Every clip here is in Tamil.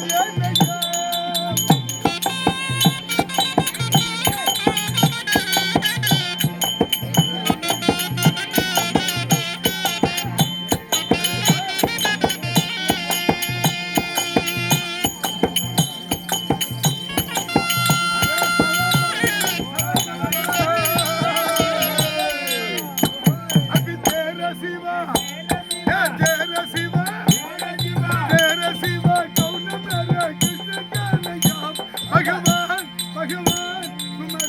Hallelujah.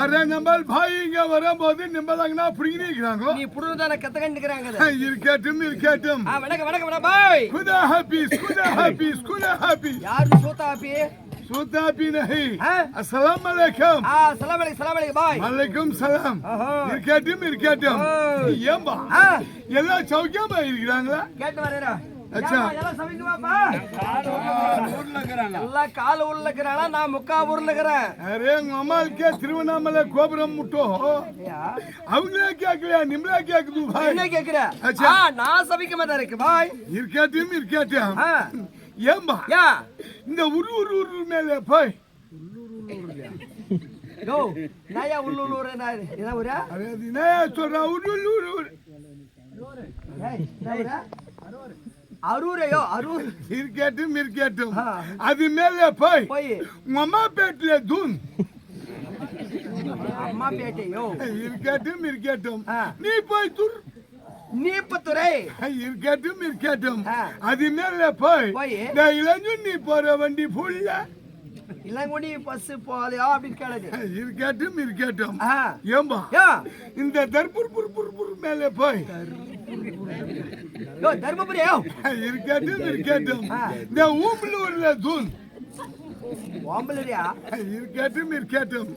அரே நம்மள் பாய் இங்க வரும்போது நிம்மதாங்கன்னா புடிங்கி இருக்கிறாங்க நீ புடுறதான கத்தகன் இருக்கிறாங்க இருக்கட்டும் இருக்கட்டும். வணக்கம் வணக்கம் வணக்கம் பாய்! குதா ஹாப்பி குதா ஹாப்பி குதா ஹாப்பி. யாரு சூத்தா ஹாப்பி? சூத்தா ஹாப்பி நஹி. அஸ்ஸலாமு அலைக்கும். அஸ்ஸலாமு அலைக்கும் சலாம் அலைக்கும் பாய்! வலைக்கும் சலாம். இருக்கட்டும் இருக்கட்டும். ஏம்பா? எல்லாம் சௌக்கியமா இருக்கிறாங்களா? கேட்டு வரேன் கால ஊர்ல இருக்கிறானா நான் முக்கா ஊர்ல இருக்கிறேன். உங்க அம்மாவுக்கே திருவண்ணாமலை கோபுரம் முட்டோ. அவங்களே கேட்கலையா? நிம்மளா கேக்குது பாய். என்ன கேக்குற? நான் சமைக்க தான் இருக்கு பாய். இருக்கட்டும் ஆ. ஏம்பா யா. இந்த உரு உரு உரு மேல போய். யோ நாயா உள்ளூர் என்ன ஊரா? அது ஏய் என்ன ஊரா? அரூரையோ அரூர் இருக்கட்டும் இருக்கட்டும். அது மேல போய் அம்மா பேட்டில தூண். அம்மா பேட்டையோ. இருக்கட்டும் இருக்கட்டும். நீ போய் துர். நீப்பத்துறை. இருக்கட்டும் இருக்கட்டும். அது மேல போய் இளைஞன் நீ போற வண்டி ஃபுல்லா இளங்குடி பஸ் போகலையா அப்படின்னு கேளுது இருக்கட்டும் இருக்கட்டும் ஏம்பா இந்த தர்பூர் புர் புர் புர் மேல போய். யோ தர்மபுரியோ? இருக்கட்டும் இருக்கட்டும். இந்த ஊம்பலூர்ல தூண். இருக்கட்டும் இருக்கட்டும்.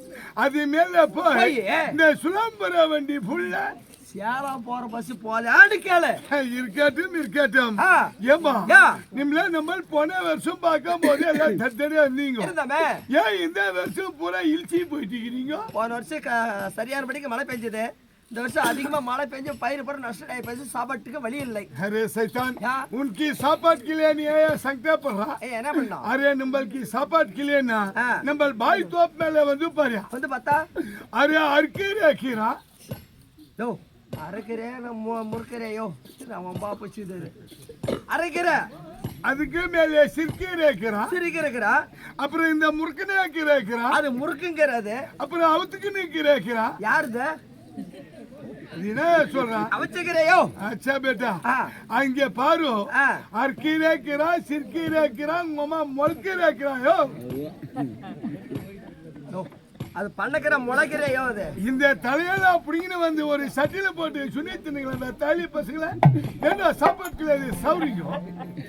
அது மேல போய். இந்த சுலாம்பர வண்டி ஃபுல்லா சேலம் போற பஸ் போகலையான்னு கேளு. இருக்கட்டும் இருக்கட்டும். யா. நிம்மள நம்ம போன வருஷம் பார்க்கும் போது எல்லாம் தத்தடியா இருந்தீங்க. ஏன் இந்த வருஷம் பூரா இழிச்சி போயிட்டு போன வருஷம் சரியான படிக்கு மழை பெஞ்சது. இந்த வருஷம் அதிகமா மழை பெஞ்சு பயிர் போற நஷ்டம் ஆகி போச்சு சாப்பாட்டுக்கு வழி இல்லை अरे शैतान क्या? उनकी सापाट के लिए नहीं आया संकटा पड़ रहा ஏய் என்ன பண்ணோம் अरे नंबर की सापाट के लिए ना हाँ। नंबर भाई तोप மேல வந்து பாரு வந்து பார்த்தா अरे अरके रखीरा யோ அரைக்கிறேன் நம்ம முறுக்கிறேயோ நம்ம பாப்பு இது அரைக்கிற அதுக்கு மேலே சிற்கி ரேக்கிறா சிரிக்கிறா அப்புறம் இந்த முறுக்கனாக்கி ரேக்கிறா அது முறுக்குங்கிறது அப்புறம் அவத்துக்கு நீக்கி ரேக்கிறா யாருது அது என்ன சொல்றான் அவச்சகிரையோ அச்சா பேட்டா. அங்க பாரு. அர்க்கீரேக்கிறா சிற்கீரேக்கிறா உங்க அம்மா மொழ்கீரேக்கிறாயோ அது பண்ணக்கிற முளைக்கிறையோ அது. இந்த தலையில அப்படிங்கன்னு வந்து ஒரு சட்டில போட்டு சுனி தின்னுங்களா இந்த தலி என்ன சாப்பாட்டுல இது சௌரியம்?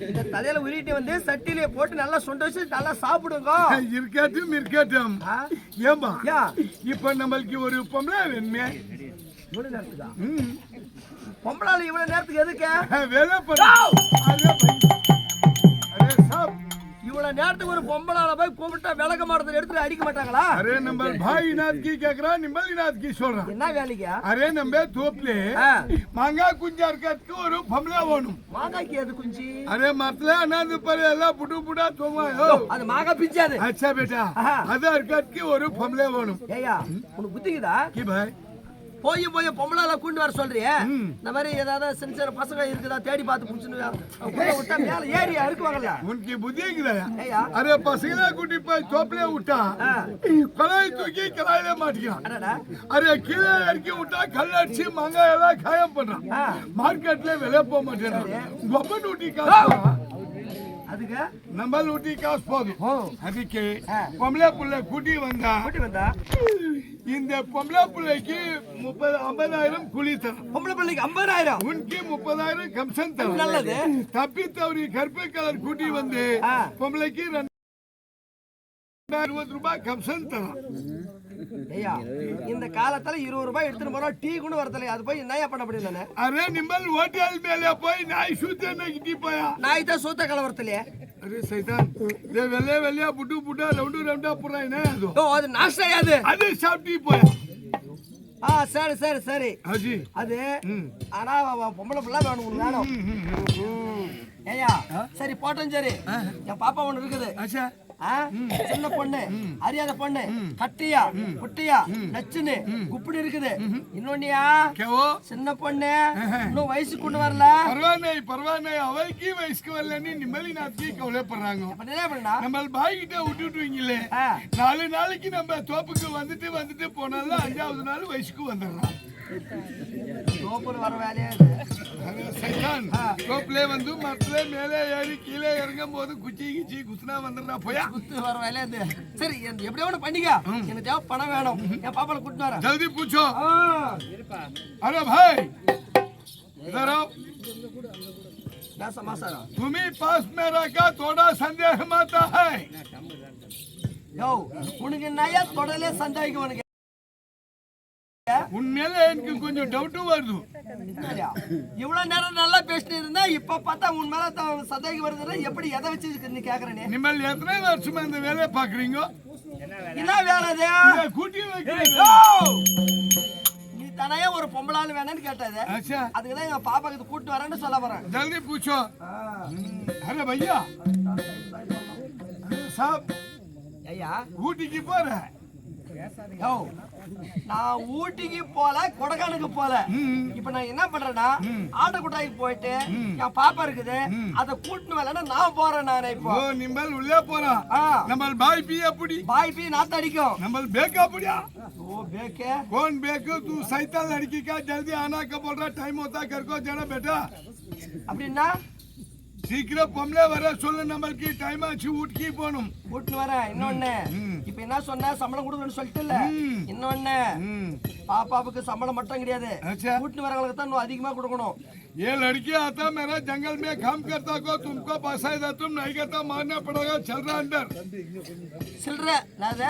இந்த தலையில வந்து சட்டிலே போட்டு நல்லா சுண்ட வச்சு நல்லா சாப்பிடுங்க. இருக்கட்டும் இருக்கட்டும். ஏமா இப்ப நம்மளுக்கு ஒரு பொம்பளை வேணுமே. இவ்வளவு பொம்பளால இவ்வளவு நேரத்துக்கு எதுக்கு? இவ்வளவு நேரத்துக்கு ஒரு பொம்பளால போய் கூப்பிட்டா விளக்க மாடத்துல எடுத்துட்டு அடிக்க மாட்டாங்களா? அரே நம்ம பாய் நாத்கி கேக்குறா நிம்பல் நாத்கி சொல்றான் என்ன வேலைக்கு? அரே நம்ம தோப்புல மாங்காய் குஞ்சா இருக்கிறதுக்கு ஒரு பொம்பளா வேணும். மாங்காய்க்கு அது குஞ்சு? அரே மரத்துல அண்ணாந்து பாரு எல்லாம் புட்டு புட்டா தூங்காயோ அது மாங்காய் பிஞ்சாது. அச்சா பேட்டா. அதான் இருக்கிறதுக்கு ஒரு பொம்பளா வேணும். ஏயா உனக்கு புத்திக்குதா? கி பாய். போய் போய் பொம்பளால கூண்டு வர சொல்றியே? இந்த மாதிரி ஏதாவது சின்ன சின்ன பசங்க இருக்குதா தேடி பார்த்து புடிச்சுன்னு விட்டா மேல ஏறி அறுக்குவாங்கல்ல. உனக்கு புத்தி இருக்குதா? அரே பசங்களா கூட்டி போய் தோப்பிலே விட்டா. கலாய் தூக்கி கலாயில மாட்டிக்கிறான். அரே கீழே இறக்கி விட்டா கல் அடிச்சு மாங்காய் எல்லாம் காயம் பண்றான். மார்க்கெட்ல விலை போக மாட்டேன் கொப்பன் ஊட்டி காசு ஓ. அதுக்கு ஆ. பொம்பளை புள்ள கூட்டி வந்தா கூட்டி வந்தா? இந்த பொம்பளை பிள்ளைக்கு முப்பது ஐம்பதாயிரம் கூலி தரும். பொம்பளை பிள்ளைக்கு ஐம்பதாயிரம்? உனக்கு முப்பதாயிரம் கம்சன் தரும். நல்லது. தப்பி தவறி கருப்பு கலர் கூட்டி வந்து. பொம்பளைக்கு ரெண்டாயிரம் ரூபாய் கம்சன் தரும். ஐயா இந்த காலத்துல இருபது ரூபாய் எடுத்துட்டு போறோம் டீ கூட வரதில்லை. அது போய் என்னையா பண்ண முடியும் நானு அரே நிம்மல் ஹோட்டல் மேல போய் நாய் சுத்த நக்கிட்டி போயா? நாய் தான் சூத்த கலவரத்திலே அரே சைதான். டே வெள்ளையா வெள்ளையா புட்டு புட்டா ரவுண்டு ரவுண்டா போறா என்ன அது? ஓ அது நாஷ்டம் அது? அது சாப்பிட்டு போயா? ஆ சரி சரி சரி. அஜி அது. ஆனா பொம்பளை பிள்ளை வேணும் வேணும். ம். ஏய்யா சரி போட்டோம் சரி. என் பாப்பா ஒண்ணு இருக்குது? சின்ன பொண்ணு அறியாத பொண்ணு கட்டியா குட்டியா நச்சுன்னு குப்பிடி இருக்குது. இன்னொன்னியா? சின்ன பொண்ணு இன்னும் வயசு கொண்டு வரல? பரவாயில்லை பரவாயில்லை. அவருக்கு வயசுக்கு வரலன்னு நிம்மதி நாத்தி கவலைப்படுறாங்க? நம்ம பாய் கிட்ட விட்டுட்டுவீங்களே. நாலு நாளைக்கு நம்ம தோப்புக்கு வந்துட்டு வந்துட்டு போனாலும் அஞ்சாவது நாள் வயசுக்கு வந்துடலாம் தோப்புல வர வேலையே. தோப்புலே வந்து மரத்துல மேலே ஏறி கீழே இறங்கும் போது குச்சி கிச்சி குத்துனா வந்துடுறா போயா குத்து வர வேலையே இது சரி என் எப்படியோ ஒண்ணு பண்ணிக்க எனக்கு தேவை பணம் வேணும் என் பாப்பால கூட்டிட்டு வரேன் जल्दी पूछो ஆ. अरे भाई इधर आओ என்ன சமாசாரம் तुम्ही पास में रखा थोड़ा संदेह आता है யோ உனக்கு என்னையா தொடலே சந்தேகம் உனக்கு உன் உண்மையில எனக்கு கொஞ்சம் டவுட்டும் வருது. இவ்வளவு நேரம் நல்லா பேசிட்டு இருந்தா இப்ப பார்த்தா உன் மேல சந்தேகம் வருதுன்னா எப்படி எதை வச்சு நீ கேக்குறேன். இனிமேல் எத்தனை வருஷமா இந்த வேலையை பாக்குறீங்க என்ன வேலை கூட்டி நீ தானே ஒரு பொம்பளாலும் வேணும்னு கேட்டது அதுக்குதான் எங்க பாப்பாக்கு கூட்டு வரேன்னு சொல்ல போறேன். ஜல்தி பூச்சோ. அரே பையா. சாப் ஐயா. ஊட்டிக்கு போறேன். நான் ஊட்டிக்கு போல கொடைக்கானலுக்கு போல ம். இப்ப நான் என்ன பண்றேன்னா ஆட்டக்குட்டாய்க்கு போயிட்டு என் பாப்பா இருக்குது அதை கூட்டின்னு வரலன்னா நான் போறேன் நானே இப்போ ஓ நிம்மல் உள்ளே போறான் ஆ நம்ம பாய் பி அப்படி பாய் பீ நாத்த அடிக்கும் நம்ம பேக்கா அப்படியா ஓ பேக்கே कौन बेकू तू सैतान लड़की का जल्दी आना का बोल रहा टाइम होता कर को जाना बेटा அப்படின்னா சீக்கிரம் பொம்பளை வர சொல்லு நம்மளுக்கு டைம் ஆச்சு ஊட்டிக்கு போகணும் கூட்டின்னு வரேன் இன்னொன்னு ம். இப்ப என்ன சொன்ன சம்பளம் கொடுக்கணும்னு சொல்லிட்டு ம். இன்னொன்னு ம். பாப்பாவுக்கு சம்பளம் மட்டும் கிடையாது अच्छा கூட்டின்னு வரவங்களுக்கு தான் இன்னும் அதிகமா கொடுக்கணும் ये लड़की आता मेरा जंगल में काम करता को तुमको बसाएगा तुम नहीं करता मारना पड़ेगा चल रहा अंदर சில்லற நான்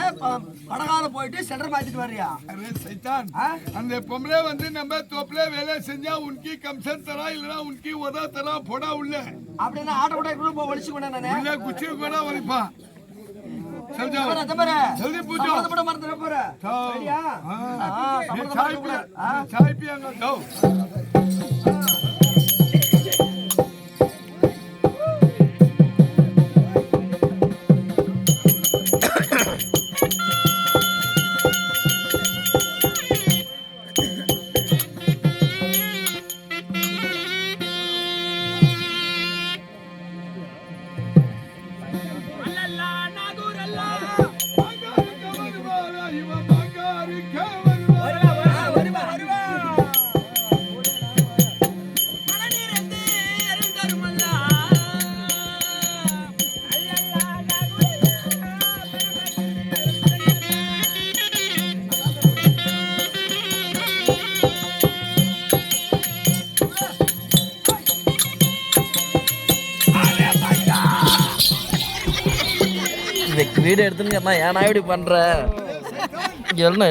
படகால போயிட்டு சில்லற மாத்திட்டு வர்றியா अरे सैतान ஆ? அந்த பொம்பளை வந்து நம்ம தோப்புல வேலை செஞ்சா உனக்கு கம்சன் தரா இல்லனா உனக்கு உதா தரா போடா உள்ள அப்படின்னா ஆட்டோ கூட கூட போய் ஒழிச்சு கொண்டேன் நானு உள்ள குச்சி கூட வலிப்பா ಜಲ್ದಿ ಪೂಜೆ ಬಿಡ ಮಾಡ್ತಾರೆ ಚಾಯ್ ಪಿಯಂಗ வீடியோ எடுத்துன்னு ஏன்னா இப்படி பண்ற? என்ன